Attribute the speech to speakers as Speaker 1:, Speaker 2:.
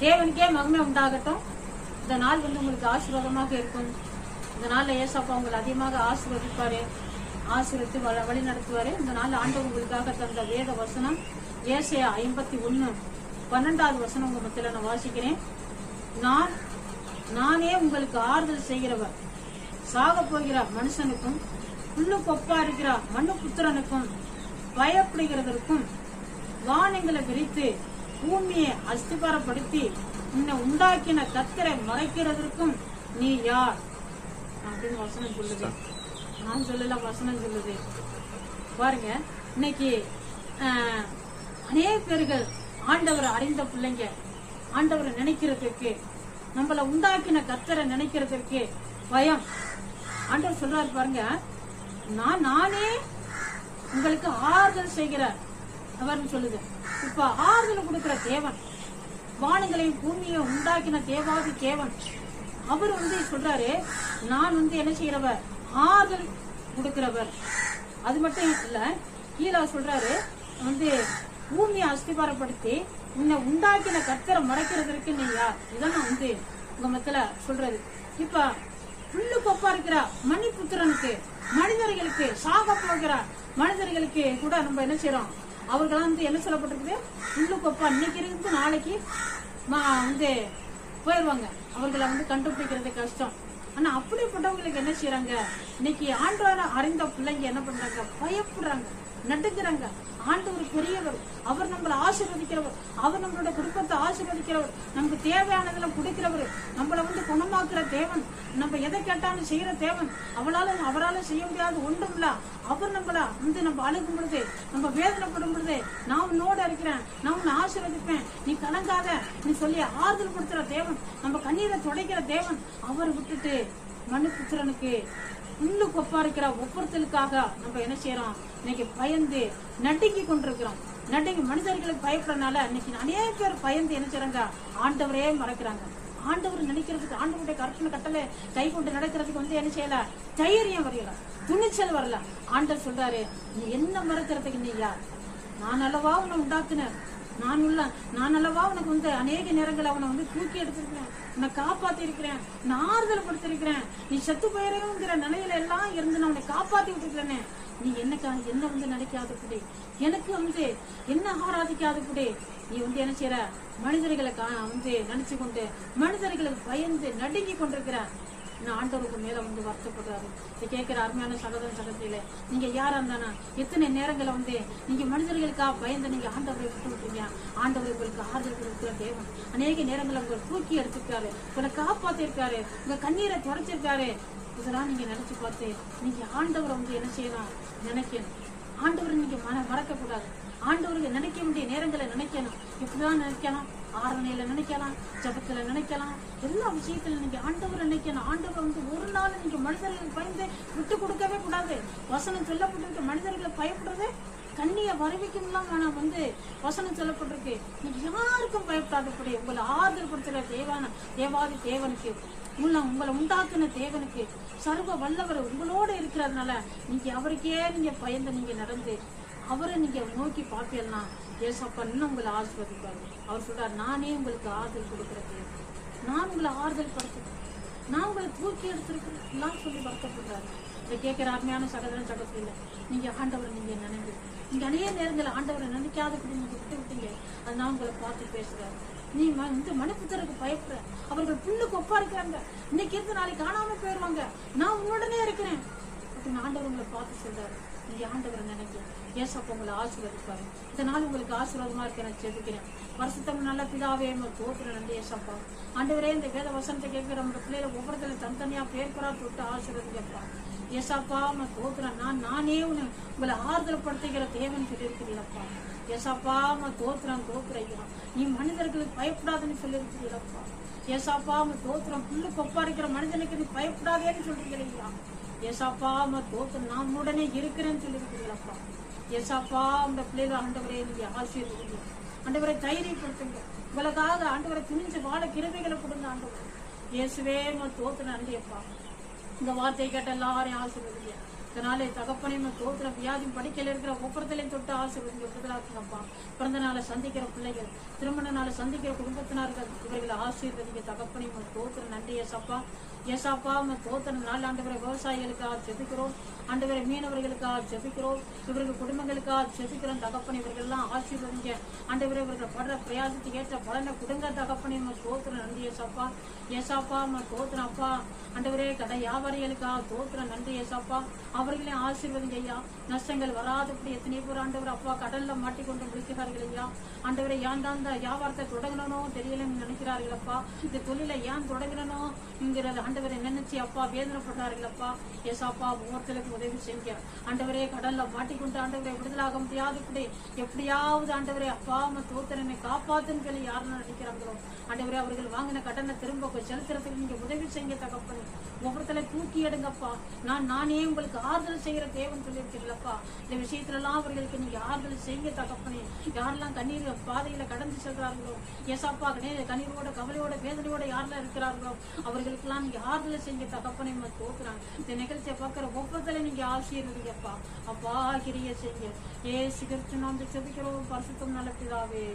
Speaker 1: உண்டாகட்டும். இந்த நாள் வந்து உங்களுக்கு ஆசீர்வாதமாக இருக்கும். இந்த நாள்ல ஏசப்பா உங்களை அதிகமாக ஆசீர்வதிப்பாரு. ஆசீர்வதித்து வழி வழி நடத்துவாரு. இந்த நாள் ஆண்டவர் உங்களுக்காக தந்த வேத வசனம் ஏசையா ஐம்பத்தி ஒன்று பன்னெண்டாவது வசனம் உங்க மத்தியில நான் வாசிக்கிறேன். நான் நானே உங்களுக்கு ஆறுதல் செய்கிறவர். சாக போகிற மனுஷனுக்கும் புல்லு கொப்பா இருக்கிற மண்ணு புத்திரனுக்கும் பயப்படுகிறதற்கும் வானங்களை விரித்து பூமியை அஸ்திபாரப்படுத்தி உன்னை உண்டாக்கின கத்தரை மறைக்கிறதற்கும் நீ யார்? அப்படின்னு வசனம் சொல்லுது. நான் சொல்லல வசனம் சொல்லுது. பாருங்க இன்னைக்கு அநேக பேர்கள் ஆண்டவரை அறிந்த பிள்ளைங்க ஆண்டவரை நினைக்கிறதுக்கு நம்மளை உண்டாக்கின கத்தரை நினைக்கிறதுக்கு பயம். ஆண்டவர் சொல்றாரு பாருங்க நான் நானே உங்களுக்கு ஆறுதல் செய்கிறார் அவர்னு சொல்லுது. இப்ப ஆறுதல் கொடுக்கிற தேவன். வானங்களையும் பூமியையும் உண்டாக்கின தேவாதி தேவன். அவர் வந்து சொல்றாரு நான் வந்து என்ன செய்யறவர் ஆறுதல் கொடுக்கிறவர். அது மட்டும் இல்ல கீழே சொல்றாரு வந்து பூமியை அஸ்திபாரப்படுத்தி உன்னை உண்டாக்கின கத்தரை மறைக்கிறதற்கு நீ யார்? இதான் நான் வந்து உங்க மத்தில சொல்றது. இப்ப புல்லு கொப்பா இருக்கிற மணிபுத்திரனுக்கு மனிதர்களுக்கு சாக போகிற மனிதர்களுக்கு கூட நம்ம என்ன செய்யறோம் அவர்களாம் வந்து என்ன சொல்லப்பட்டிருக்குது? புல்லு கொப்பா இன்னைக்கு இருந்து நாளைக்கு வந்து போயிடுவாங்க அவர்களை வந்து கண்டுபிடிக்கிறது கஷ்டம். ஆனா அப்படிப்பட்டவங்களுக்கு என்ன செய்யறாங்க இன்னைக்கு ஆண்டோட அறிந்த பிள்ளைங்க என்ன பண்றாங்க? பயப்படுறாங்க. நடுங்குறாங்க ஆண்டவர் பெரியவர். அவர் நம்மளை ஆசீர்வதிக்கிறவர். அவர் நம்மளோட குடும்பத்தை ஆசீர்வதிக்கிறவர். நமக்கு தேவையானதெல்லாம் கொடுக்கிறவர். நம்மளை வந்து குணமாக்குற தேவன். நம்ம எதை கேட்டாலும் செய்யற தேவன். அவளால அவரால செய்ய முடியாத ஒன்றும் இல்ல அவர் நம்மள வந்து நம்ம அழுகும் பொழுது நம்ம வேதனைப்படும் பொழுது நான் உன்னோட இருக்கிறேன். நான் உன்னை ஆசீர்வதிப்பேன். நீ கலங்காத. நீ சொல்லி ஆறுதல் கொடுக்கிற தேவன். நம்ம கண்ணீரை துடைக்கிற தேவன். அவரை விட்டுட்டு மனு புத்திரனுக்கு புல்லு கொப்பா இருக்கிற ஒவ்வொருத்தலுக்காக நம்ம என்ன செய்யறோம்? இன்னைக்கு பயந்து நடுங்கி கொண்டிருக்கிறோம். நடுங்கி மனிதர்களுக்கு பயப்படுறதுனால இன்னைக்கு அநேக பேர் பயந்து என்ன செய்யறாங்க ஆண்டவரே மறக்கிறாங்க. ஆண்டவர் நினைக்கிறதுக்கு ஆண்டவருடைய கற்பனை கட்டளை கை கொண்டு நடக்கிறதுக்கு வந்து என்ன செய்யல? தைரியம் வரையல. துணிச்சல் வரல. ஆண்டவர் சொல்றாரு நீ என்ன மறக்கிறதுக்கு நீ யார்? நான் அல்லவா உன்னை உண்டாக்குனேன்? நான் உள்ள நான் அல்லவா உனக்கு வந்து அநேக நேரங்கள் அவனை வந்து தூக்கி எடுத்திருக்கிறேன். உன்னை காப்பாத்தி இருக்கிறேன் நான் ஆறுதல் படுத்திருக்கிறேன் நீ செத்து போயிருங்கிற நிலையில எல்லாம் இருந்து நான் உன்னை காப்பாத்தி விட்டுருக்கிறேனே நீ என்னக்கா என்ன வந்து நினைக்காதபடி எனக்கு வந்து என்ன ஆராதிக்காதபடி நீ வந்து என்ன செய்யற மனிதர்களை கா- வந்து நினைச்சு கொண்டு மனிதர்களுக்கு பயந்து நடுங்கி கொண்டிருக்கிற நான் ஆண்டவருக்கு மேல வந்து வருத்தப்படுறாரு. இதை கேட்கிற அருமையான சகோதர சகதியில நீங்க யாரா இருந்தானா? எத்தனை நேரங்களை வந்து நீங்க மனிதர்களுக்காக பயந்து நீங்க ஆண்டவரை விட்டு விட்டுறீங்க ஆண்டவர் உங்களுக்கு ஆறுதல் கொடுக்கிற தேவன். அநேக நேரங்களை உங்களை தூக்கி எடுத்துருக்காரு. உங்களை காப்பாத்திருக்காரு. உங்க கண்ணீரை துடைச்சிருக்காரு. இதெல்லாம் நீங்க நினைச்சு பார்த்து நீங்க ஆண்டவரை வந்து என்ன செய்யலாம்? நினைக்கணும். ஆண்டவரை நீங்க மன மறக்க கூடாது ஆண்டவருக்கு நினைக்க வேண்டிய நேரங்களை நினைக்கணும். இப்படிதான் நினைக்கணும். ஆரணையில நினைக்கலாம் ஜபத்துல நினைக்கலாம் எல்லா விஷயத்துல நீங்க ஆண்டவரை நினைக்கணும். ஆண்டவர் வந்து ஒரு நாள் நீங்க மனிதர்களுக்கு பயந்து விட்டு கொடுக்கவே கூடாது. வசனம் சொல்லப்பட்டிருக்க மனிதர்களை பயப்படுறது கண்ணிய வரவிக்கும்லாம் நான் வந்து வசனம் சொல்லப்பட்டிருக்கு. நீங்க யாருக்கும் பயப்படாதபடி உங்களை ஆறுதல் தேவான தேவாதி தேவனுக்கு உள்ள உங்களை உண்டாக்குன தேவனுக்கு சர்வ வல்லவர் உங்களோட இருக்கிறதுனால நீங்க அவருக்கே நீங்க பயந்து நீங்க நடந்து அவரை நீங்க நோக்கி பார்ப்பீங்கன்னா ஏசப்பன்னு உங்களை ஆசிர்வதிப்பாங்க அவர் சொல்றார் நானே உங்களுக்கு ஆறுதல் கொடுக்குறது நான் உங்களை ஆறுதல் படுத்துறேன். நான் உங்களை தூக்கி எடுத்திருக்கிறேன். எல்லாம் சொல்லி வருத்தப்படுறாரு. இதை கேட்கிற அருமையான சகோதரன் சகோதரியில நீங்க ஆண்டவரை நீங்க நினைவு நீங்க அநேக நேரங்களில் ஆண்டவரை நினைக்காதபடி நீங்க விட்டு விட்டீங்க. அது நான் உங்களை பார்த்து பேசுறேன். நீ ம- இந்த மனுப்புத்தருக்கு பயப்படுற. அவர்கள் புல்லுக்கு கொப்பா இருக்கிறாங்க இன்னைக்கு இருந்து நாளைக்கு காணாம போயிடுவாங்க நான் உன்னுடனே இருக்கிறேன். அப்படின்னு ஆண்டவர் உங்களை பார்த்து சொல்றாரு. நீங்க ஆண்டவரை நினைக்கிறேன் ஏசப்பா உங்களை ஆசீர்வதிப்பாரு. இந்த நாள் உங்களுக்கு ஆசீர்வாதமா இருக்க நான் செதுக்கிறேன் வருஷத்தம் நல்ல பிதாவே நம்ம தோத்துற நன்றி ஏசப்பா ஆண்டவரே இந்த வேத வசனத்தை கேட்கிற நம்ம பிள்ளைகளை ஒவ்வொருத்தரும் தனித்தனியா பேர் பெறா தொட்டு ஆசீர்வதிக்கப்பா ஏசாப்பா உங்க தோத்துறேன் நான் நானே உன்னை உங்களை ஆறுதல் படுத்துகிற தேவன் சொல்லியிருக்கிறீங்களப்பா ஏசாப்பா நம்ம தோத்துறேன் தோத்துறையா நீ மனிதர்களுக்கு பயப்படாதுன்னு சொல்லியிருக்கிறீங்களப்பா ஏசாப்பா நம்ம தோத்துறேன் புல்லு கொப்பா இருக்கிற மனிதனுக்கு நீ பயப்படாதேன்னு சொல்லியிருக்கிறீங்களா ஏசாப்பா உங்க தோத்துறேன் நான் உடனே இருக்கிறேன்னு சொல்லியிருக்கிறீங்களப்பா ஏசாப்பா அந்த பிள்ளைகள் ஆண்டவரே நீங்க ஆசீர்வதிங்க. ஆண்டவரை தைரியப்படுத்துங்க. உங்களுக்காக ஆண்டவரை துணிஞ்சு வாழ கிருபைகளை கொடுங்க ஆண்டவர். இயேசுவே நான் தோத்து நன்றியப்பா. இந்த வார்த்தை கேட்ட எல்லாரையும் ஆசீர்வதிங்க. இதனாலே தகப்பனையும் தோத்துல வியாதி படிக்கையில் இருக்கிற ஒவ்வொருத்தலையும் தொட்டு ஆசீர்வதிங்க விடுதலாக்குங்கப்பா பிறந்த நாளை சந்திக்கிற பிள்ளைகள் திருமண நாளை சந்திக்கிற குடும்பத்தினர்கள் இவர்களை ஆசீர்வதிங்க. தகப்பனையும் தோத்துல நன்றி ஏசாப்பா. ஏசாப்பா உங்க தோத்திர நாள் ஆண்டவரை விவசாயிகளுக்காக செதுக்கிறோம் ஆண்டவரை மீனவர்களுக்காக ஜெபிக்கிறோம் இவர்கள் குடும்பங்களுக்காக ஜெபிக்கிறோம் தகப்பனை. இவர்கள் எல்லாம் ஆசீர்வதிங்க ஆண்டவரை இவர்கள் படுற பிரயாசத்துக்கு ஏற்ற பலனை கொடுங்க தகப்பனை. நம்ம தோத்திர நன்றி ஏசாப்பா. ஏசாப்பா நம்ம தோத்திரம் அப்பா. ஆண்டவரே கடை வியாபாரிகளுக்காக தோத்திர நன்றி ஏசாப்பா. அவர்களையும் ஆசீர்வதிங்க ஐயா. நஷ்டங்கள் வராதபடி எத்தனை பேர் ஆண்டவர் அப்பா கடல்ல மாட்டிக்கொண்டு முடிக்கிறார்கள் ஐயா. ஆண்டவரை ஏன் தான் இந்த வியாபாரத்தை தொடங்கணும் தெரியலன்னு நினைக்கிறார்கள் அப்பா. இந்த தொழிலை ஏன் தொடங்கணும் என்கிறத ஆண்டவரை நினைச்சு அப்பா வேதனைப்படுறார்கள் அப்பா. ஏசாப்பா ஒவ்வொருத்தருக்கும் உதவி செய்ய. ஆண்டவரே கடல்ல மாட்டிக்கொண்டு ஆண்டவரை விடுதலாக முடியாது கூட. எப்படியாவது ஆண்டவரே அப்பா அம்மா தோத்திரனை காப்பாத்துன்னு சொல்லி யாரெல்லாம் நினைக்கிறாங்களோ ஆண்டவரே அவர்கள் வாங்கின கடனை திரும்ப செலுத்துறதுக்கு நீங்க உதவி செய்ய தகப்பனே. முகத்துல தூக்கி எடுங்கப்பா. நான் நானே உங்களுக்கு ஆறுதல் செய்கிற தேவன் சொல்லியிருக்கீங்களப்பா இந்த விஷயத்துல எல்லாம் அவர்களுக்கு நீங்க ஆறுதல் செய்ய தகப்பனே. யாரெல்லாம் கண்ணீர் பாதையில கடந்து செல்றார்களோ ஏசாப்பா கண்ணீரோட கவலையோட வேதனையோட யாரெல்லாம் இருக்கிறார்களோ அவர்களுக்கெல்லாம் நீங்க ஆறுதல் செய்ய தகப்பனே நம்ம தோக்குறாங்க இந்த நிகழ்ச்சியை பார்க்கிற ஒவ்வொருத்தரையும் நீங்க ஆசீர்வதிங்கப்பா. அப்பா கிரிய செய்ய ஏ சிகர்த்து நாம் செபிக்கிறோம். பரிசுத்தம் நல்ல பிதாவே.